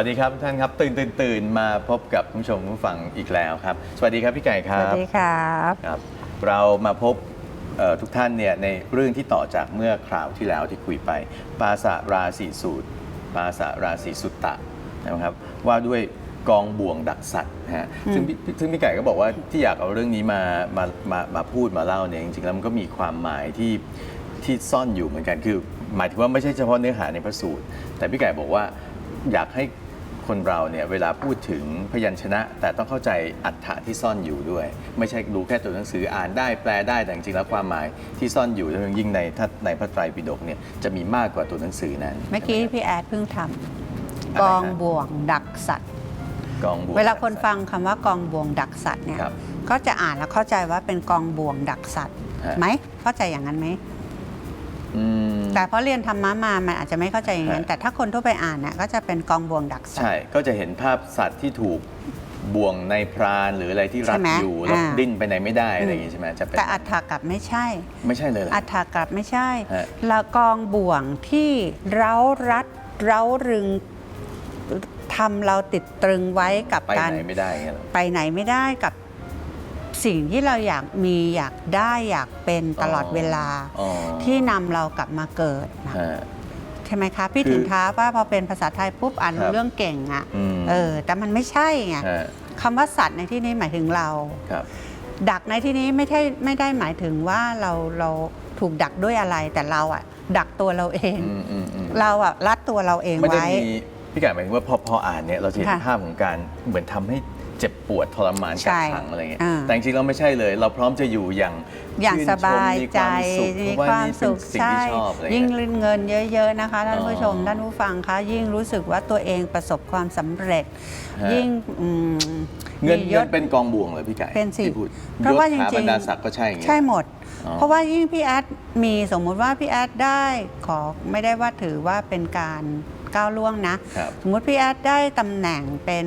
สวัสดีครับทุกท่านครับ ตื่นตื่นตื่นมาพบกับคุณผู้ชมผู้ฟังอีกแล้วครับ สวัสดีครับพี่ไก่คสรับวัสดีครับครับ เรามาพบเอ่อทุกท่านเนี่ยในเรื่องที่ต่อจากเมื่อคราวที่แล้วที่คุยไป ปาสะราศีสูตร ปาสะราศีสุตตะนะครับว่าด้วยกองบ่วงดักสัตว์นะฮะซึ่งพี่ซึ่งพี่ไก่ก็บอกว่าที่อยากเอาเรื่องนี้มามามามาพูดมาเล่าเนี่ยจริงๆแล้วมันก็มีความหมายที่ ที่ซ่อนอยู่เหมือนกันคือ หมายถึงว่าไม่ใช่เฉพาะเนื้อหาในพระสูตร แต่พี่ไก่บอกว่าอยากให้ คนเราเนี่ยเวลาพูดถึงพยัญชนะ แต่ต้องเข้าใจอัฏฐะที่ซ่อนอยู่ด้วย ไม่ใช่ดูแค่ตัวหนังสืออ่านได้แปลได้แต่จริงๆแล้วความหมายที่ซ่อนอยู่แล้วยิ่งในถ้าในพระไตรปิฎกเนี่ยจะมีมากกว่าตัวหนังสือนั้นเมื่อกี้ใช่ไหพี่แอดเพิ่งทอะไรำฮะกองบ่วงดักสัตว์กองบวกเวลาคนฟังคำว่ากองบ่วงดักสัตว์เนี่ยครับก็จะอ่านแล้วเข้าใจว่าเป็นกองบ่วงดักสัตว์ฮะไหมเข้าใจอย่างนั้นไหมอืม แต่เพราะเรียนธรรมะมามันอาจจะไม่เข้าใจอย่างนั้นฮะแต่ถ้าคนทั่วไปอ่านเนี่ยก็จะเป็นกองบ่วงดักสัตใช่ ว์ ก็จะเห็นภาพสัตว์ที่ถูกบ่วงในพรานหรืออะไรที่รัใช่ดไหมอยู่แล้วอ่า ดิ้นไปไหนไม่ได้อะไรอย่างงี้ใช่ไหมจะเป็นแต่อัฏฐากลับไม่ใช่ ไม่ใช่เลยเหรอ อัฏฐากลับไม่ใช่ฮะ ละกองบ่วงที่เร้ารัดเร้ารึงทำเราติดตรึงไว้กับไปการ ไหนไม่ได้อย่างเงี้ยเหรอ ไปไหนไม่ได้กับ สิ่งที่เราอยากมีอยากได้อยากเป็นตลอดเวลาอ๋อที่นำเรากลับมาเกิดนะฮะใช่ไหมคะ พี่คือถึงท้าว่าพอเป็นภาษาไทยปุ๊บอ่านครัรู้บเรื่องเก่งอะอืมเออแต่มันไม่ใช่ไงฮะคำว่าสัตว์ในที่นี้หมายถึงเราครับดักในที่นี้ไม่ใช่ไม่ได้หมายถึงว่าเราเราถูกดักด้วยอะไรแต่เราอะดักตัวเราเองอืมอืมอืมเราอะรัดตัวเราเองไม่ได้ไว้มีพี่ไก่หมายถึงว่าพอพออ่านเนี่ยเราจะเห็นค่ะภาพของการเหมือนทำให้ เจ็บปวดทรมานใช่กักขังอะไรเงี้ยอ่าแต่จริงๆเราไม่ใช่เลย เราพร้อมจะอยู่อย่างอย่างชื่นสชมบายมีใจความสุขเพมีราะว่าความนี่เป็นสุขสิ่งใช่ที่ชอบอะไรยิ่งเงี้ยเงินเยอะ ๆ นะคะ ท่านผู้ชมอ๋อท่านผู้ฟังคะยิ่งรู้สึกว่าตัวเองประสบความสำเร็จฮะยิ่งอืมเงินมียเงิศนเป็นกองบ่วงเลยพี่ไก่เป็นสิที่พูดเพราะว่าจยศริงถๆบรรดาศักดิ์ก็ใช่อย่างเงี้ยใช่หมดอ๋อเพราะว่ายิ่งพี่แอดมีสมมุติว่าพี่แอดได้ขอไม่ได้ว่าถือว่าเป็นการก้าวล่วงนะครับสมมุติพี่แอดได้ตำแหน่งเป็น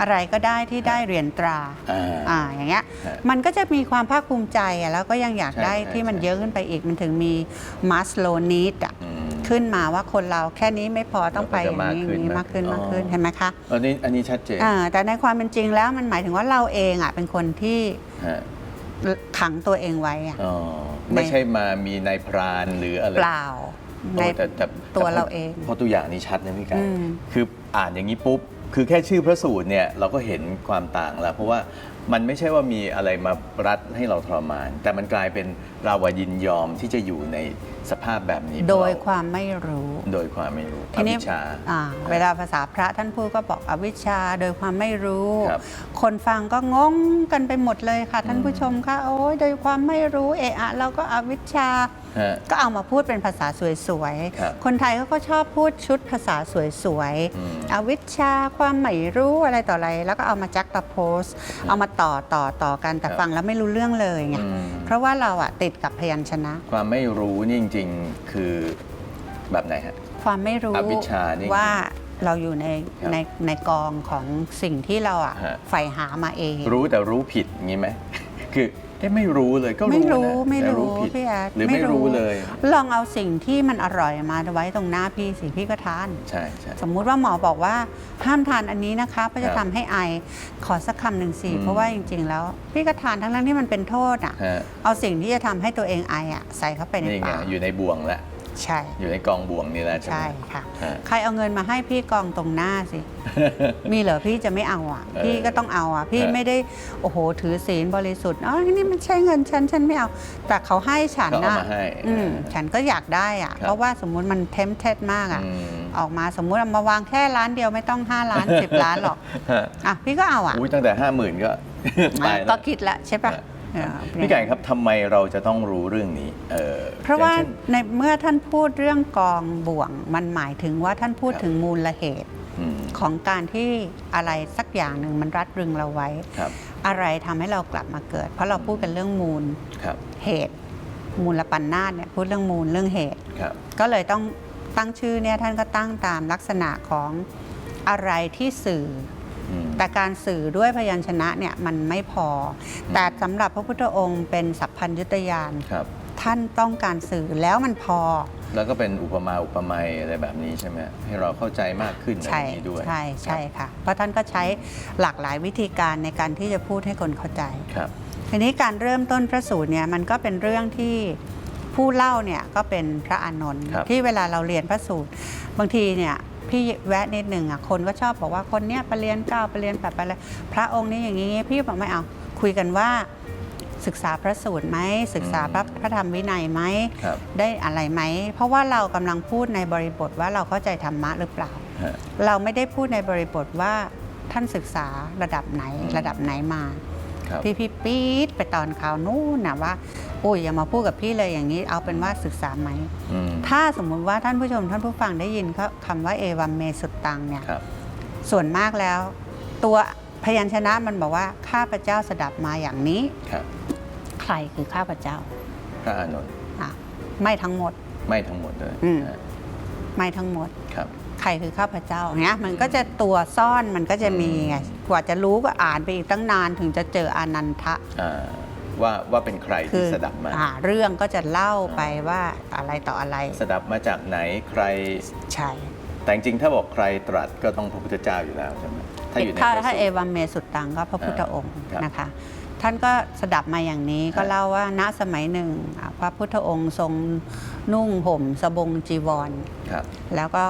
อะไรก็ได้ที่ได้เหรียญตราอ่าอ่าอย่างเงี้ยฮะมันก็จะมีความภาคภูมิใจอะแล้วก็ยังอยากใช่ได้ใช่ที่มันใช่ เยอะขึ้นไปอีกมันถึงมีมัสโลนิดอะอืม ขึ้นมาว่าคนเราแค่นี้ไม่พอต้องไปอเราย่างก็จะนี้มากขึ้นอย่างนี้มากขึ้นอ๋อมากขึ้นเห็นไหมคะ อันนี้อันนี้ชัดเจนอ่าแต่ในความเป็นจริงแล้วมันหมายถึงว่าเราเองอะเป็นคนที่ฮะขังตัวเองไว้อะอ๋อไม่ใช่มามีนายพรานหรืออะไรเปล่าโอ้ใน แต่แต่ตัวแต่เราเองเพราะตัวอย่างนี้ชัดนะพี่ไก่อืม คืออ่านอย่างนี้ปุ๊บ คือแค่ชื่อพระสูตรเนี่ยเราก็เห็นความต่างแล้ว เพราะว่ามันไม่ใช่ว่ามีอะไรมารัดให้เราทรมาน แต่มันกลายเป็นเราอะยินยอมที่จะอยู่ใน สภาพแบบนี้โดยเพระเรความไม่รู้ โดยความไม่รู้อทีนี้วิชชาอ่าเวลาภาษาพระท่านพูดก็บอกอวิชชาโดยความไม่รู้ ครับ คนฟังก็งงกันไปหมดเลยค่ะ ท่านผู้ชมคะโอ้ยโดยความไม่รู้เอะอะเราก็อวิชชา ฮะ ก็เอามาพูดเป็นภาษาสวยครับๆ คนไทยเขาก็ชอบพูดชุดภาษาสวยอืมๆ อวิชชาความไม่รู้อะไรต่ออะไร แล้วก็เอามาจักตะโพส เอามาต่อต่อต่อกันแต่ครับ ฟังแล้วไม่รู้เรื่องเลยไง อืมเพราะว่าเราอะติดกับพยัญชนะ ความไม่รู้นี่จริง ๆ คือแบบไหนฮะ ความไม่รู้อวิชชานี่ว่าเราอยู่ในครับในในกองของสิ่งที่เราอะฮะ ใฝ่หามาเอง รู้แต่รู้ผิดอย่างนี้ไหม คือ เอ๊ะไม่รู้เลยก็ไม่รู้รู้นะไม่แต่รู้ผิดพี่แอดหรือไม่รู้เลย ลองเอาสิ่งที่มันอร่อยมาไว้ตรงหน้าพี่สิพี่ก็ทาน ใช่ใช่ สมมุติว่าหมอบอกว่าห้ามทานอันนี้นะคะเพราะจะครับทำให้ไอขอสักคำหนึ่งสิอืม เพราะว่าจริง ๆ แล้ว พี่ก็ทานทั้งๆที่มันเป็นโทษอะ ฮะเอาสิ่งที่จะทำให้ตัวเองไออะใส่เข้าไปในนี่ไงปากอยู่ในบ่วงแล้ว ใช่ อยู่ในกองบ่วงนี่แหละใช่ไหม ใช่ค่ะ ฮะใครเอาเงินมาให้พี่กองตรงหน้าสิ มีเหรอพี่จะไม่เอาอะ เออพี่ก็ต้องเอาอะ พี่ฮะไม่ได้โอ้โหถือศีลบริสุทธิ์อ๋อนี่มันใช่เงินฉันฉันไม่เอา แต่เขาให้ฉันเขาเอานะมาให้อืมเออฉันก็อยากได้อะ ครับ เพราะว่าสมมุติมันเทมเทสมากอะ อืมออกมาสมมุติเอามาวางแค่ร้านเดียวไม่ต้อง 5 ล้าน 10 ล้านหรอกฮะอะพี่ก็เอาอะ อุ้ยตั้งแต่ห้าหมื่นก็ตายแล้ก็วคิดละใช่ปะเออ พี่ไก่ครับทำไมเราจะต้องรู้เรื่องนี้เออเพราะว่าอย่งช่นในเมื่อท่านพูดเรื่องกองบ่วง มันหมายถึงว่าท่านพูดครับถึงมูลเหตุอืมของการที่อะไรสักอย่างหนึ่งมันรัดรึงเราไว้ครับอะไรทำให้เรากลับมาเกิด เพราะเราพูดกันเรื่องมูลครับเหตุ มูลปัญนาตเนี่ยพูดเรื่องมูลเรื่องเหตุครับก็เลยต้องตั้งชื่อเนี่ยท่านก็ตั้งตามลักษณะของอะไรที่สื่ออืม แต่การสื่อด้วยพยัญชนะเนี่ยมันไม่พอ แต่สำหรับพระพุทธองค์เป็นสัพพัญญุตยานครับ ท่านต้องการสื่อแล้วมันพอ แล้วก็เป็นอุปมาอุปไมยอะไรแบบนี้ใช่ไหมให้เราเข้าใจมากขึ้นอะไรใช่อย่างนี้ด้วยใช่ใช่ครับค่ะ เพราะท่านก็ใช้หลากหลายวิธีการในการที่จะพูดให้คนเข้าใจครับทีนี้การเริ่มต้นพระสูตรเนี่ยมันก็เป็นเรื่องที่ผู้เล่าเนี่ยก็เป็นพระอานนท์ครับที่เวลาเราเรียนพระสูตร บางทีเนี่ย พี่แวะนิดหนึ่งอะคนก็ชอบบอกว่าคนเนี้ยไปเรียนเก้าไปเรียนแปดไปเลยพระองค์นี้อย่างนี้พี่บอกไม่เอาคุยกันว่าศึกษาพระสูตรไหมศึกษาพระพระธรรมวินัยไหมครับได้อะไรไหม เพราะว่าเรากำลังพูดในบริบทว่าเราเข้าใจธรรมะหรือเปล่าฮะเราไม่ได้พูดในบริบทว่าท่านศึกษาระดับไหนอืมระดับไหนมา ครับที่พี่ปี๊ดไปตอนข่าวนู้นนะว่าโอ้ยอย่ามาพูดกับพี่เลยอย่างนี้เอาเป็นว่าศึกษาไหม อืมถ้าสมมุติว่าท่านผู้ชมท่านผู้ฟังได้ยินเขาคำว่าเอวัมเมสุตตังเนี่ย ครับ ส่วนมากแล้ว ตัวพยัญชนะมันบอกว่าข้าพเจ้าสดับมาอย่างนี้ ครับใครคือข้าพเจ้าพระอานนท์อะไม่ทั้งหมด ไม่ทั้งหมดเลยอืมฮะไม่ทั้งหมด ครับ ใครคือข้าพเจ้าเนี้ยมันก็จะตัวซ่อนมันก็จะมีไง กว่าจะรู้ก็อ่านไปอีกตั้งนานถึงจะเจออานันทะอ่าว่าว่าเป็นใครคืที่อสดับมาอ่าเรื่องก็จะเล่าไปว่าอะไรต่ออะไร สดับมาจากไหนใครใช่แต่จริงๆถ้าบอกใครตรัสก็ต้องพระพุทธเจ้าอยู่แล้วใช่ไหมถ้าอยู่ในถ้าพระถ้าสูเอตรวัมเมสุตตังก็พระพุทธองค์ครับนะคะท่านก็สดับมาอย่างนี้ก็ครับเล่าว่าณสมัยหนึ่งอะพระพุทธองค์ทรงนุ่งห่มสบงจีวรครับแล้วก็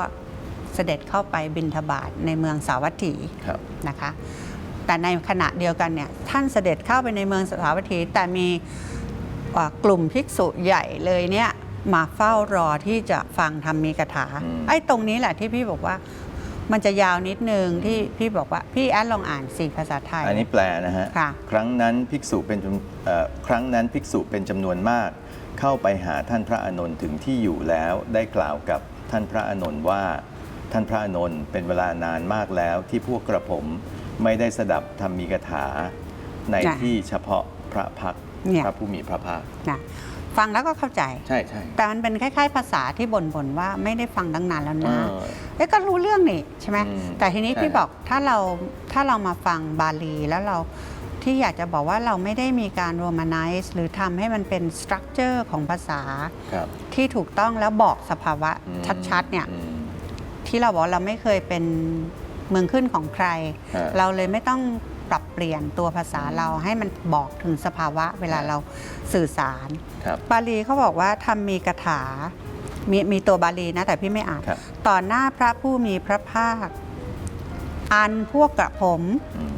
เสด็จเข้าไปบิณฑบาตในเมืองสาวัตถีครับนะคะ แต่ในขณะเดียวกันเนี่ยท่านเสด็จเข้าไปในเมืองสาวัตถี แต่มีอ่ากลุ่มภิกษุใหญ่เลยเนี่ยมาเฝ้ารอที่จะฟังธรรมีกถาอืมไอ้ตรงนี้แหละที่พี่บอกว่ามันจะยาวนิดนึงที่พี่บอกว่า พี่แอดลองอ่านสี่ภาษาไทย อันนี้แปลนะฮะค่ะครั้งนั้นภิกษุเป็นจำเอ่อครั้งนั้นภิกษุเป็นจำนวนมาก เข้าไปหาท่านพระอานนท์ถึงที่อยู่แล้วได้กล่าวกับท่านพระอานนท์ว่า ท่านพระอานนท์เป็นเวลานานมากแล้วที่พวกกระผมไม่ได้สดับธรรมีกถา ในจ้ะที่เฉพาะพระพักตร์เนี่ย พระผู้มีพระภาค นะฟังแล้วก็เข้าใจ ใช่ใช่แต่มันเป็นคล้ายๆ ภาษาที่บ่นๆว่าไม่ได้ฟังตั้งนานแล้วเอนะอ เอ้ยก็รู้เรื่องนี่ใช่ไหมอืมแต่ทีนี้ใช่ พี่บอกถ้าเราถ้าเรามาฟังบาลีแล้วเราที่อยากจะบอกว่าเราไม่ได้มีการ romanize หรือทำให้มันเป็น structure ของภาษา ครับ ที่ถูกต้องแล้วบอกสภาวะอืมชัดๆเนี่ย อืม ที่เราบอกเราไม่เคยเป็นเมืองขึ้นของใคร ฮะ เราเลยไม่ต้องปรับเปลี่ยนตัวภาษาเราให้มันบอกถึงสภาวะเวลาเราสื่อสาร ครับ บาลีเขาบอกว่าทำมีกถา มีมีตัวบาลีนะแต่พี่ไม่อ่าน ครับ ต่อหน้าพระผู้มีพระภาค อันพวกกระผมอืม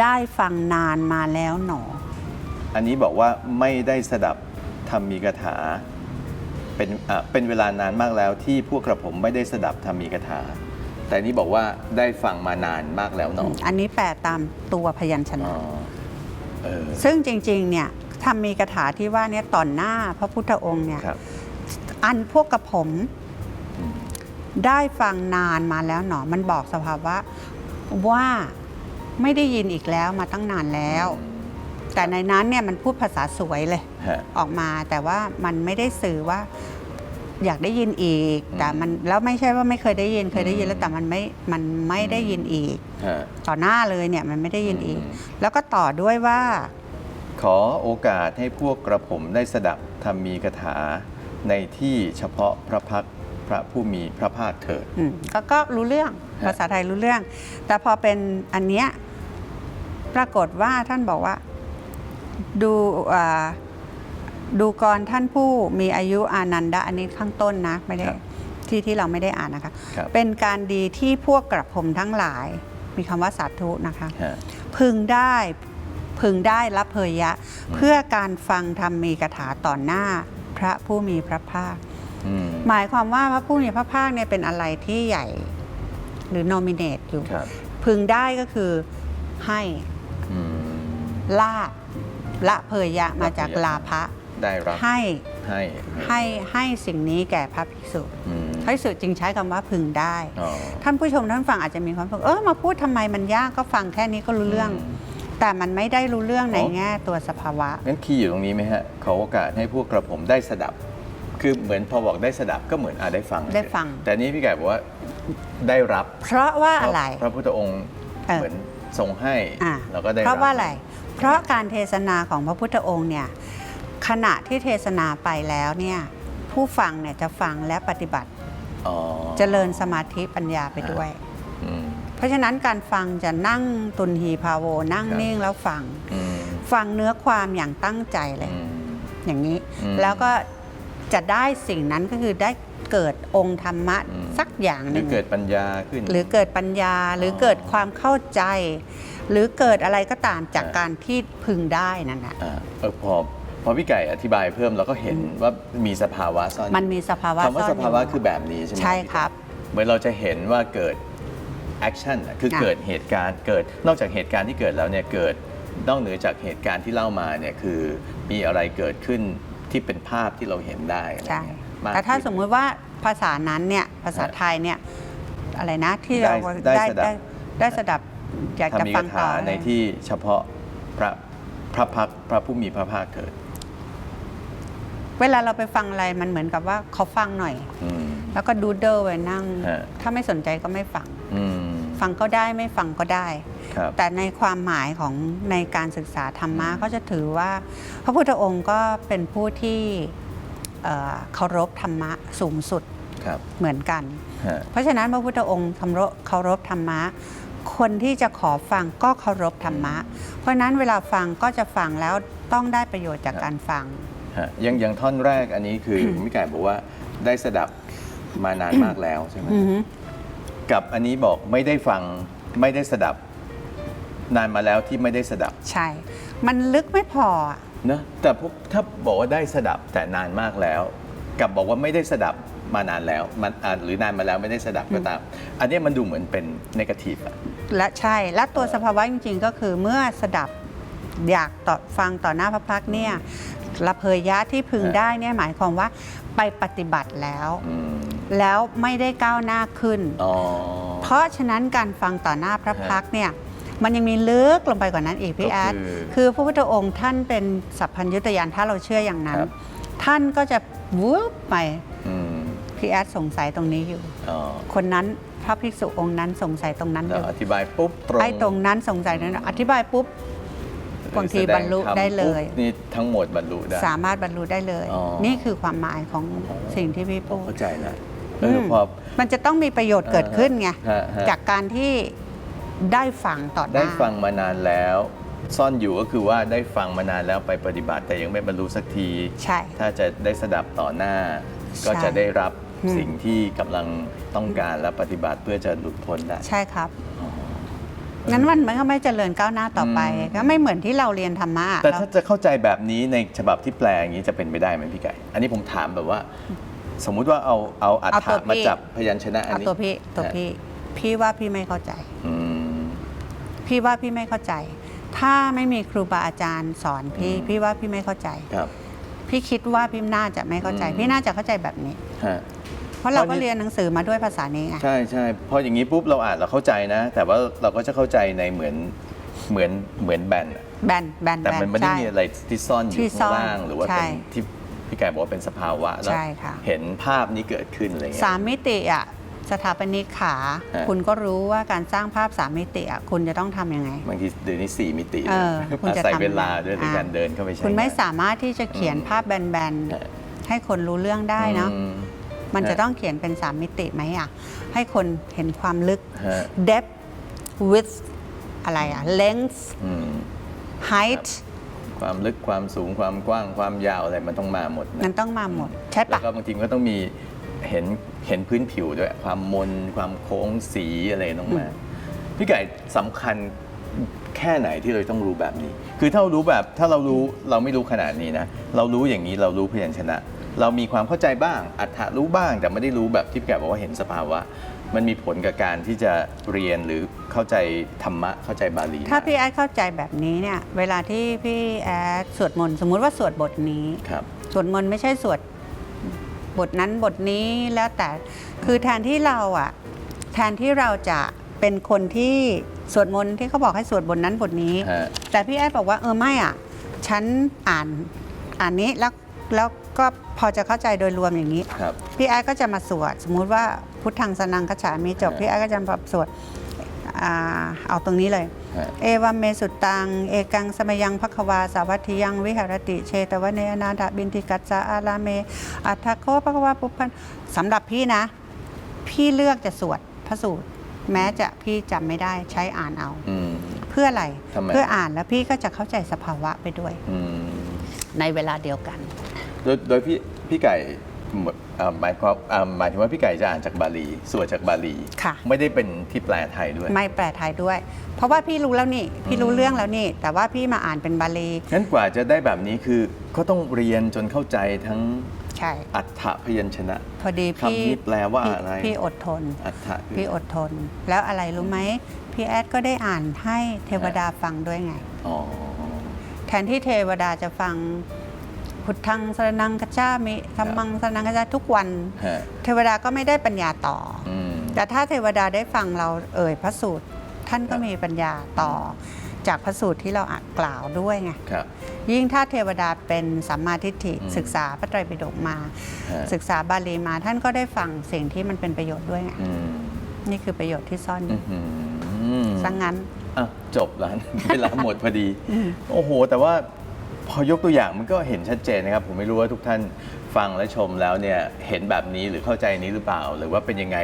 ได้ฟังนานมาแล้วหนอ อันนี้บอกว่าไม่ได้สดับธรรมีกถา เป็นอะเป็นเวลานานมากแล้วที่พวกกระผมไม่ได้สดับธรรมีกถา แต่นี่บอกว่าได้ฟังมานานมากแล้วเนาะอันนี้แปลตามตัวพยัญชอ๋นะอเออซึ่งจริงๆเนี่ยทำมีกถาที่ว่าเนี่ยต่อหน้าพระพุทธองค์เนี่ยครับอันพวกกระผมอืมได้ฟังนานมาแล้วหนอมันบอกสภาวะว่าไม่ได้ยินอีกแล้วมาตั้งนานแล้ว แต่ในนั้นเนี่ยมันพูดภาษาสวยเลย ฮะ ออกมาแต่ว่ามันไม่ได้สื่อว่าอยากได้ยินอีก อืม แต่มันแล้วไม่ใช่ว่าไม่เคยได้ยินเคยได้ยินอืมแล้วแต่มันไม่มันไม่ได้ยินอีก ฮะ ต่อหน้าเลยเนี่ยมันไม่ได้ยินอีก อืม แล้วก็ต่อด้วยว่า ขอโอกาสให้พวกกระผมได้สดับธรรมีกถา ในที่เฉพาะพระพักตร์พระผู้มีพระภาคเถิด อืมก็ก็รู้เรื่องฮะ ภาษาไทยรู้เรื่อง แต่พอเป็นอันเนี้ยปรากฏว่าท่านบอกว่า ดูอ่าดูกรท่านผู้มีอายุอานันดะอันนี้ข้างต้นนะไม่ได้ครับที่ที่เราไม่ได้อ่านนะคะครับเป็นการดีที่พวกกระผมทั้งหลาย มีคำว่าสาธุนะคะฮะพึงได้พึงได้รับเพยยะ เพื่อการฟังธรรมมีกถาต่อหน้าพระผู้มีพระภาคอืมหมายความว่าพระผู้มีพระภาคเนี่ยเป็นอะไรที่ใหญ่หรือ nominate อยู่ครับพึงได้ก็คือให้อืมลาบ ละเพยยะมาจากลาภะได้รับให้ให้ให้ให้สิ่งนี้แก่พระภิกษุอืมพระภิกษุจึงใช้คำว่าพึงได้อ๋อท่านผู้ชมท่านฟังอาจจะมีความรู้สึกเออมาพูดทำไมมันยากก็ฟังแค่นี้ก็รู้เรื่องมแต่มันไม่ได้รู้เรื่องในอ๋อแง่ตัวสภาวะงั้นคีย์อยู่ตรงนี้ไหมฮะขอโอกาสให้พวกกระผมได้สดับ คือเหมือนพอบอกได้สดับก็เหมือนอะได้ฟังได้ฟัง แต่นี่พี่แก่บอกว่าได้รับ เพราะว่าอะไร พระพุทธองค์เออเหมือนทรงให้อะแล้วก็ได้เพราะว่าบอะไร เพราะการเทศนาของพระพุทธองค์เนี่ยขณะที่เทศนาไปแล้วเนี่ยผู้ฟังเนี่ยจะฟังและปฏิบัติอ๋อเจริญสมาธิปัญญาไปด้วยอืมเพราะฉะนั้นการฟังจะนั่งตุนฮีพาโว นั่งครับนิ่งแล้วฟังอืมฟังเนื้อความอย่างตั้งใจเลยอืมอย่างนี้อืมแล้วก็จะได้สิ่งนั้นก็คือได้เกิดองค์ธรรมะอืม สักอย่างหหรืนึ่องเกิดปัญญาขึ้น หรือเกิดปัญญาหรือออเกิดความเข้าใจ หรือเกิดอะไรก็ตามจากอ่า การที่พึงได้นั่นแหละอ่าเออพอพอพี่ไก่อธิบายเพิ่มเราก็เห็นว่ามีสภาวะซ่อนอยู่มันมีสภาวะคำว่าซ่อนสอยู่ภาวะคือแบบนี้ใช่ไหมใช่ครับ เหมือนเราจะเห็นว่าเกิดแอคชั่นคือค่ะ เกิดเหตุการณ์เกิดนอกจากเหตุการณ์ที่เกิดแล้วเนี่ยเกิดนอกเหนือจากเหตุการณ์ที่เล่ามาเนี่ยคือมีอะไรเกิดขึ้นที่เป็นภาพที่เราเห็นได้อะไรใช่เงี้ย มากแต่ถ้าขึ้นสมมุติว่าภาษานั้นเนี่ยภาษาฮะไทยเนี่ยอะไรนะที่ได้เราได้สดับได้ได้สดับอยากถ้าจะมีฟัคางต่ถาอในที่เฉพาะพระพระพักตร์พระผู้มีพระภาคเกิด เวลาเราไปฟังอะไรมันเหมือนกับว่าเขาฟังหน่อยอืมแล้วก็ดูเดอร์ไว้นั่งฮะถ้าไม่สนใจก็ไม่ฟังอืมฟังก็ได้ไม่ฟังก็ได้ครับแต่ในความหมายของในการศึกษาธรรมะเขาจะถือว่า พระพุทธองค์ก็เป็นผู้ที่ เอ่อเคารพธรรมะสูงสุดครับเหมือนกัน ฮะเพราะฉะนั้นพระพุทธองค์เคารพเคารพธรรมะ คนที่จะขอฟังก็เคารพธรรมะ เพราะฉะนั้นเวลาฟังก็จะฟังแล้วต้องได้ประโยชน์จากการฟัง ฮะอยังอยังท่อนแรกอันนี้คือมิไก่บอกว่าได้สดับมานานมากแล้วใช่ไหมอือฮึกับอันนี้บอกไม่ได้ฟังไม่ได้สดับ นานมาแล้วที่ไม่ได้สดับ ใช่ มันลึกไม่พออะ นะแต่พวกถ้าบอกว่าได้สดับแต่นานมากแล้ว กับบอกว่าไม่ได้สดับมานานแล้วมันอ่าหรือนานมาแล้วไม่ได้สดับก็ตาม อันนี้มันดูเหมือนเป็นนกาทีฟอะ และใช่ และตัวสภาวะจริงๆ ก็คือเมื่อสดับอยากต่อฟังต่อหน้าพระพักตร์เนี่ยละเพยยะที่พึงได้เนี่ยหมายความว่าไปปฏิบัติแล้ว อืมแล้วไม่ได้ก้าวหน้าขึ้น อ๋อ เพราะฉะนั้นการฟังต่อหน้าพระพักตร์เนี่ย มันยังมีลึกลงไปกว่านั้นอีกพี่แอดก็คือคือพระพุทธองค์ท่านเป็นสัพพัญญุตยานถ้าเราเชื่ออย่างนั้นครับท่านก็จะวูบไปอืมพี่แอดสงสัยตรงนี้อยู่อ๋อคนนั้นพระภิกษุองค์นั้นสงสัยตรงนั้นอแล้วยู่ อธิบายปุ๊บตรงไอ้ตรงนั้นสงสัยนั้นอธิบายปุ๊บบางทีบรรลุได้เลยแสดงธรรมปุ๊บนี่ทั้งหมดบรรลุได้ สามารถบรรลุได้เลยอ๋อนี่คือความหมายของสิ่งที่พี่พูดเข้าใจแล้วเอออืมพอมันจะต้องมีประโยชน์เกิดขึ้นไงฮะฮะจากการที่ ได้ฟังต่อหน้า ได้ฟังมานานแล้ว ซ่อนอยู่ก็คือว่าได้ฟังมานานแล้วไปปฏิบัติแต่ยังไม่บรรลุสักที ใช่ ถ้าจะได้สดับต่อหน้า ก็ใช่จะได้รับอืม สิ่งที่กำลังต้องการและปฏิบัติเพื่อจะหลุดพ้นได้ ใช่ครับ งั้นมันมันก็ไม่เจริญก้าวหน้าต่อไป อืม ก็ไม่เหมือนที่เราเรียนธรรมะแต่เรา ถ้าจะเข้าใจแบบนี้ในฉบับที่แปลอย่างนี้จะเป็นไปได้ไหมพี่ไก่ อันนี้ผมถามแบบว่า สมมุติว่าเอาเอาอัฏเอาฐะตัวมาพี่จับพยัญชนะอันเอานี้ตัวพี่ตัวพี่ พี่ว่าพี่ไม่เข้าใจ อืม พี่ว่าพี่ไม่เข้าใจ ถ้าไม่มีครูบาอาจารย์สอนพี่อืมพี่ว่าพี่ไม่เข้าใจ ครับ พี่คิดว่าพี่น่าจะไม่เข้าใจ อืม พี่น่าจะเข้าใจแบบนี้ ฮะ เพราะเราเพก็ราะนี่ เรียนหนังสือมาด้วยภาษานี้ไง ใช่ใช่พออย่างนี้ปุ๊บเราอ่านเราเข้าใจนะ แต่ว่าเราก็จะเข้าใจในเหมือนเหมือนเหมือนแบนอะแบนแบนแต่แบนมันไม่ได้ใช่ มีอะไรที่ซ่อนอที่ยู่ซ่ข้างอนล่าง หรือว่าใช่เป็นที่พี่ไก่บอกว่าเป็นสภาวะแล้วใช่ค่ะ เห็นภาพนี้เกิดขึ้นอะไรเงี้ย สามมิติอะ สถาปนิกขา ฮะ คุณก็รู้ว่าการสร้างภาพสามมิติอะคุณจะต้องทำยังไง บางทีเดี๋ยวนี้สี่มิติเออคุณจะอาศัยทำเวลาด้วยในอ่าการเดินเข้าไปใช้คุณไม่งานสามารถที่จะเขียนอืมภาพแบนฮะ ๆ ให้คนรู้เรื่องได้เนาะอืม มันจะฮะต้องเขียนเป็นสามมิติไหมอะให้คนเห็นความลึก ฮะ depth width อะไรอะ length อืม height ความลึกความสูงความกว้างความยาวอะไรมันต้องมาหมดมันะนต้องมาหมด ใช่แล้วปะ ก็บางทีมันก็ต้องมีเห็น เห็นพื้นผิวด้วย ความมนความโค้งสีอะไรต้องมาพี่ไก่สำคัญแค่ไหนที่เราต้องรู้แบบนี้ คือถ้าเรารู้แบบถ้าเรารู้เราไม่รู้ขนาดนี้นะ เรารู้อย่างนี้เรารู้พยัญชนะ เรามีความเข้าใจบ้าง อัฏฐะรู้บ้าง แต่ไม่ได้รู้แบบที่พี่ไก่บอกว่าเห็นสภาวะมันมีผลกับการที่จะเรียนหรือเข้าใจธรรมะเข้าใจบาลี ถ้าพี่แอดเข้าใจแบบนี้เนี่ย เวลาที่พี่แอดสวดมนต์สมมุติว่าสวดบทนี้ครับสวดมนต์ไม่ใช่สวด บทนั้นบทนี้แล้วแต่คือแทนที่เราอะแทนที่เราจะเป็นคนที่สวดมนต์ที่เขาบอกให้สวดบทนั้นบทนี้ ฮะ แต่พี่แอดบอกว่าเออไม่อะฉันอ่านอ่านนี้แล้วแล้วก็พอจะเข้าใจโดยรวมอย่างนี้ ครับ พี่แอดก็จะมาสวด สมมุติว่าพุทธังสนังกระฉามีจบ ฮะ พี่แอดก็จะมาสวดอ่าเอาตรงนี้เลยฮะ เอวัมเมสุตัง เอกังสมยังภควาสาวัตถิยังวิหารติเชตวเนอนาถบินทิกัจจาอาราเม อัฏฐโคภควาปุพพันสำหรับพี่นะ พี่เลือกจะสวดพระสูตร แม้จะพี่จำไม่ได้ใช้อ่านเอา อืม เพื่ออะไร ทำไม เพื่ออ่านแล้วพี่ก็จะเข้าใจสภาวะไปด้วย อืมในเวลาเดียวกัน โดยโดยพี่พี่ไก่ หมดอ่าหมายความอ่าหมายถึงว่าพี่ไก่จะอ่านจากบาลีสวดจากบาลี ค่ะ ไม่ได้เป็นที่แปลไทยด้วย ไม่แปลไทยด้วย เพราะว่าพี่รู้แล้วนี่พี่รู้เรื่องแล้วนี่ แต่ว่าพี่มาอ่านเป็นบาลีงั้นกว่าจะได้แบบนี้คือก็ต้องเรียนจนเข้าใจทั้งใช่อัฏฐพยัญชนะพอดีพี่คำนี้แปลว่าพี่อะไรพี่อดทน อัฏฐะคือพี่อดทน แล้วอะไรรู้ไหมพี่แอดก็ได้อ่านให้เทวดาฟังด้วยไง อ๋อ แทนที่เทวดาจะฟัง พุทธังสรนังกัจจามิธรรมังสรนังกัจจาทุกวัน ฮะเทวดาก็ไม่ได้ปัญญาต่อออืม แต่ถ้าเทวดาได้ฟังเราเอ่ยพระสูตร ท่านก็มีปัญญาต่อ จากพระสูตรที่เราอ่านกล่าวด้วยไงครับ ยิ่งถ้าเทวดาเป็นสัมมาทิฏฐิอืม ศึกษาพระไตรปิฎกมา ฮะศึกษาบาลีมาท่านก็ได้ฟังสิ่งที่มันเป็นประโยชน์ด้วยไงอืมนี่คือประโยชน์ที่ซ่อนออื้ยู่อหือ สังงั้น อะจบแล้วเวลาหมดพอดี โอ้โห แต่ว่า พอยกตัวอย่างมันก็เห็นชัดเจนนะครับ ผมไม่รู้ว่าทุกท่านฟังและชมแล้วเนี่ยเห็นแบบนี้หรือเข้าใจนี้หรือเปล่า หรือว่าเป็นยังไง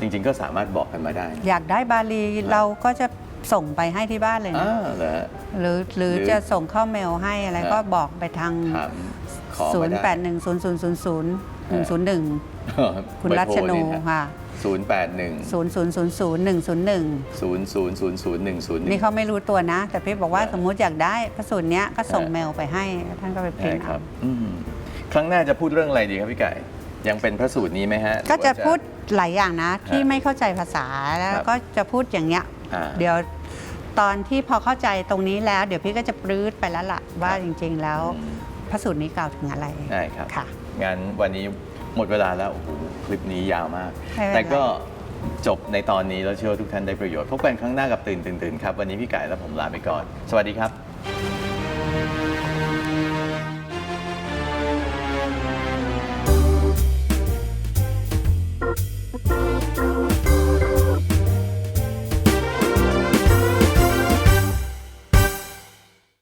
จริง ๆ ก็สามารถบอกกันมาได้นะอยากได้บาลีเราก็จะส่งไปให้ที่บ้านเลยนะอ่าเหรอฮะ หรือหรือหรือจะส่งเข้าเมลให้อะไรฮะก็บอกไปทาง ถามขอมาได้ 0 8 1 0 0 0 0 1 0 1 คุณรัชนูค่ะ ศูนย์แปดหนึ่ง0 0 0 0 1 0 1ศูนย์ศูนย์ศูนย์ศูนย์ศูนย์หนึ่งศูนย์หนึ่นี่งเขาไม่รู้ตัวนะ แต่พี่บอกว่าฮะสมมุติอยากได้พระสูตรเนี้ยก็ส่งฮะเมลไปให้ท่านก็ไปพิใช่มพ์ครัเอาบอืมครั้งหน้าจะพูดเรื่องอะไรดีครับพี่ไก่ยังเป็นพระสูตรนี้ไหมฮะหรือก็ว่าจะพูดหลายอย่างนะ ที่ฮะไม่เข้าใจภาษาแล้วครับก็จะพูดอย่างเงี้ยอ่าเดี๋ยวตอนที่พอเข้าใจตรงนี้แล้ว เดี๋ยวพี่ก็จะปรื้ดไปแล้วล่ะว่าครับจริง ๆ แล้วอืมพระสูตรนี้กล่าวถึงอะไรได้ครับค่ะงั้นวันนี้ หมดเวลาแล้วโอ้โหคลิปนี้ยาวมาก ไม่เป็นไร แต่ก็จบในตอนนี้แล้วเชื่อว่าทุกท่านได้ประโยชน์พบกันครั้งหน้ากับตื่นตื่นตื่นครับ วันนี้พี่ไก่และผมลาไปก่อน สวัสดีครับ